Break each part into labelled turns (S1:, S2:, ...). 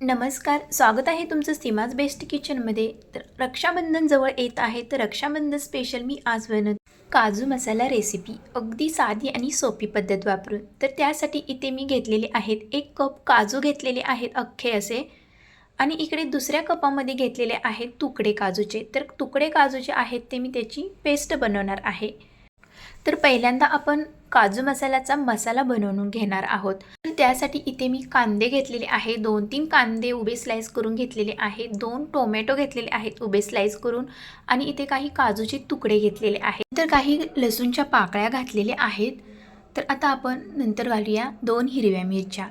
S1: नमस्कार स्वागत आहे तुमचं सीमाज बेस्ट किचनमध्ये. तर रक्षाबंधन जवळ येत आहे तर रक्षाबंधन स्पेशल मी आज बनत काजू मसाला रेसिपी अगदी साधी आणि सोपी पद्धत वापरून. तर त्यासाठी इथे मी घेतलेले आहेत एक कप काजू घेतलेले आहेत अख्खे असे. आणि इकडे दुसऱ्या कपामध्ये घेतलेले आहेत तुकडे काजूचे. तर तुकडे काजूचे आहेत ते मी त्याची पेस्ट बनवणार आहे. तर पहिल्यांदा आपण काजू मसाल्याचा मसाला बनवून घेणार आहोत. तर त्यासाठी इथे मी कांदे घेतलेले आहे दोन तीन कांदे उभे स्लाईस करून घेतलेले आहेत. दोन टोमॅटो घेतलेले आहेत उभे स्लाईस करून आणि इथे काही काजूचे तुकडे घेतलेले आहेत. तर काही लसूणच्या पाकळ्या घातलेल्या आहेत. तर आता आपण नंतर घालूया दोन हिरव्या मिरच्या.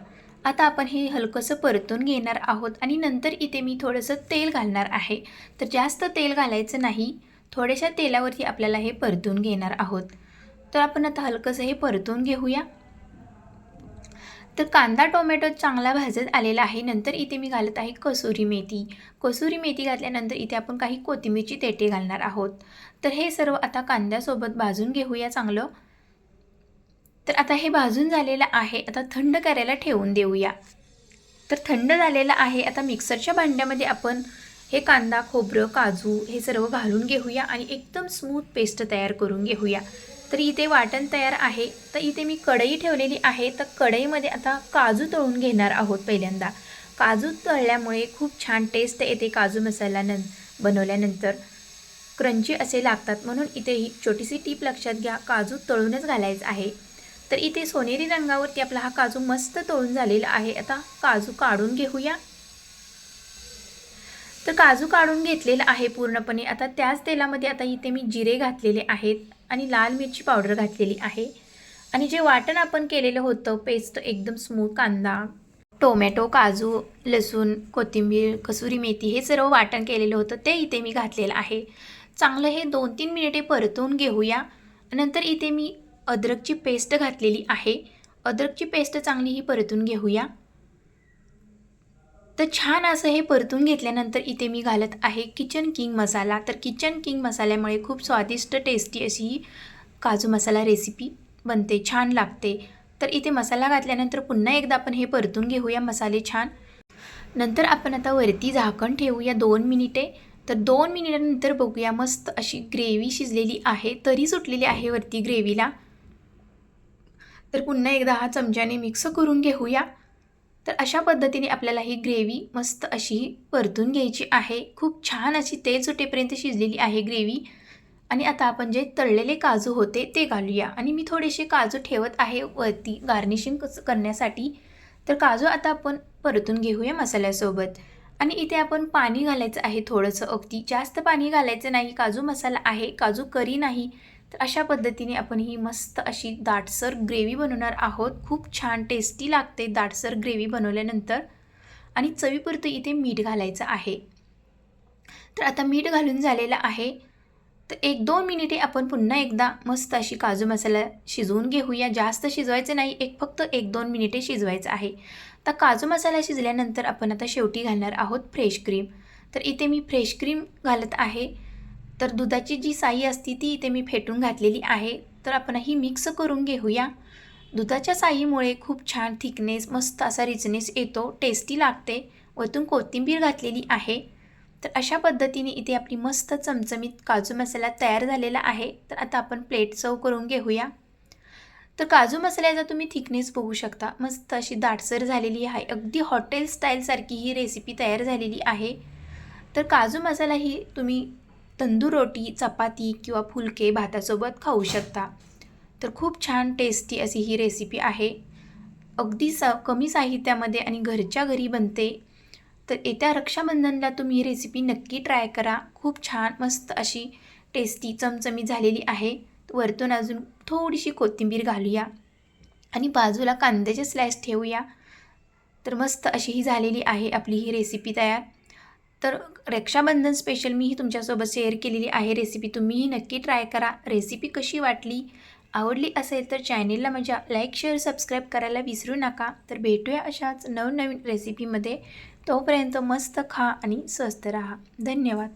S1: आता आपण हे हलकंसं परतून घेणार आहोत आणि नंतर इथे मी थोडंसं तेल घालणार आहे. तर जास्त तेल घालायचं नाही. थोड्याशा तेलावरती आपल्याला हे परतून घेणार आहोत. तर आपण आता हलकंसं हे परतून घेऊया. तर कांदा टोमॅटो चांगला भाजत आलेला आहे. नंतर इथे मी घालत आहे कसुरी मेथी. कसुरी मेथी घातल्यानंतर इथे आपण काही कोथिंबीरची तेटे घालणार आहोत. तर हे सर्व आता कांद्यासोबत भाजून घेऊया चांगलं. तर आता हे भाजून झालेलं आहे. आता थंड करायला ठेवून देऊया. तर थंड झालेलं आहे. आता मिक्सरच्या भांड्यामध्ये आपण हे कांदा खोबरं काजू हे सर्व घालून घेऊया आणि एकदम स्मूथ पेस्ट तयार करून घेऊया. तर इथे वाटण तयार आहे. तर इथे मी कढई ठेवलेली आहे. तर कढईमध्ये आता काजू तळून घेणार आहोत पहिल्यांदा. काजू तळल्यामुळे खूप छान टेस्ट येते काजू मसाला बनवल्यानंतर. क्रंची असे लागतात म्हणून इथे ही छोटीशी टीप लक्षात घ्या. काजू तळूनच घालायचं आहे. तर इथे सोनेरी रंगावरती आपला हा काजू मस्त तळून झालेला आहे. आता काजू काढून घेऊया. तर काजू काढून घेतलेला आहे पूर्णपणे. आता त्याच तेलामध्ये आता इथे मी जिरे घातलेले आहेत. आणि लाल मिरची पावडर घातलेली आहे. आणि जे वाटण आपण केलेलं होतं पेस्ट एकदम स्मूथ कांदा टोमॅटो काजू लसूण कोथिंबीर कसुरी मेथी हे सर्व वाटण केलेलं होतं ते इथे मी घातलेलं आहे. चांगलं हे दोन तीन मिनिटे परतवून घेऊया. नंतर इथे मी अद्रकची पेस्ट घातलेली आहे. अद्रकची पेस्ट चांगली ही परतून घेऊया. तर छान असं हे परतून घेतल्यानंतर इथे मी घालत आहे किचन किंग मसाला. तर किचन किंग मसाल्यामुळे खूप स्वादिष्ट टेस्टी अशी ही काजू मसाला रेसिपी बनते छान लागते. तर इथे मसाला घातल्यानंतर पुन्हा एकदा आपण हे परतून घेऊया मसाले छान. नंतर आपण आता वरती झाकण ठेवूया दोन मिनिटे. तर दोन मिनिटानंतर बघूया मस्त अशी ग्रेव्ही शिजलेली आहे तरी सुटलेली आहे वरती ग्रेव्हीला तर पुन्हा एकदा हा चमच्याने मिक्स करून घेऊया. तर अशा पद्धतीने आपल्याला ही ग्रेव्ही मस्त अशी परतून घ्यायची आहे. खूप छान अशी तेल सुटेपर्यंत शिजलेली आहे ग्रेव्ही. आणि आता आपण जे तळलेले काजू होते ते घालूया. आणि मी थोडेसे काजू ठेवत आहे वरती गार्निशिंग करण्यासाठी. तर काजू आता आपण परतून घेऊया मसाल्यासोबत. आणि इथे आपण पाणी घालायचं आहे थोडंसं. अगदी जास्त पाणी घालायचं नाही. काजू मसाला आहे. काजू करी नाही. तर अशा पद्धतीने आपण ही मस्त अशी दाटसर ग्रेव्ही बनवणार आहोत. खूप छान टेस्टी लागते दाटसर ग्रेव्ही बनवल्यानंतर. आणि चवीपुरतं इथे मीठ घालायचं आहे. तर आता मीठ घालून झालेलं आहे. तर एक दोन मिनिटे आपण पुन्हा एकदा मस्त अशी काजू मसाला शिजवून घेऊया. जास्त शिजवायचं नाही एक फक्त एक दोन मिनिटे शिजवायचं आहे. तर काजू मसाला शिजल्यानंतर आपण आता शेवटी घालणार आहोत फ्रेश क्रीम तर इथे मी फ्रेश क्रीम घालत आहे. तर दुधाची जी साई असती ती इथे मी फेटून घातलेली आहे. तर आपण ही मिक्स करून घेऊया. दुधाच्या साईमुळे खूप छान थिकनेस मस्त असा रिचनेस येतो टेस्टी लागते. वरतून कोथिंबीर घातलेली आहे. तर अशा पद्धतीने इथे आपली मस्त चमचमीत काजू मसाला तयार झालेला आहे. तर आता आपण प्लेट सर्व करून घेऊया. तर काजू मसाल्याचा तुम्ही थिकनेस बघू शकता. मस्त अशी दाटसर झालेली आहे. अगदी हॉटेल स्टाईलसारखी ही रेसिपी तयार झालेली आहे. तर काजू मसाला ही तुम्ही तंदूर रोटी चपाती किंवा फुलके भातासोबत खाऊ शकता. तर खूप छान टेस्टी अशी ही रेसिपी आहे. अगदी स कमी साहित्यामध्ये आणि घरच्या घरी बनते. तर येत्या रक्षाबंधनला तुम्ही ही रेसिपी नक्की ट्राय करा. खूप छान मस्त अशी टेस्टी चमचमी झालेली आहे. वरतून अजून थोडीशी कोथिंबीर घालूया. आणि बाजूला कांद्याचे स्लॅश ठेवूया. तर मस्त अशी ही झालेली आहे आपली ही रेसिपी तयार. तर रक्षाबंधन स्पेशल मी ही तुमच्यासोबत शेअर केलेली आहे रेसिपी तुम्हीही नक्की ट्राय करा. रेसिपी कशी वाटली? आवडली असेल तर चॅनेलला माझ्या लाईक शेअर सबस्क्राईब करायला विसरू नका. तर भेटूया अशाच नवनवीन रेसिपीमध्ये तोपर्यंत मस्त खा आणि स्वस्त राहा. धन्यवाद.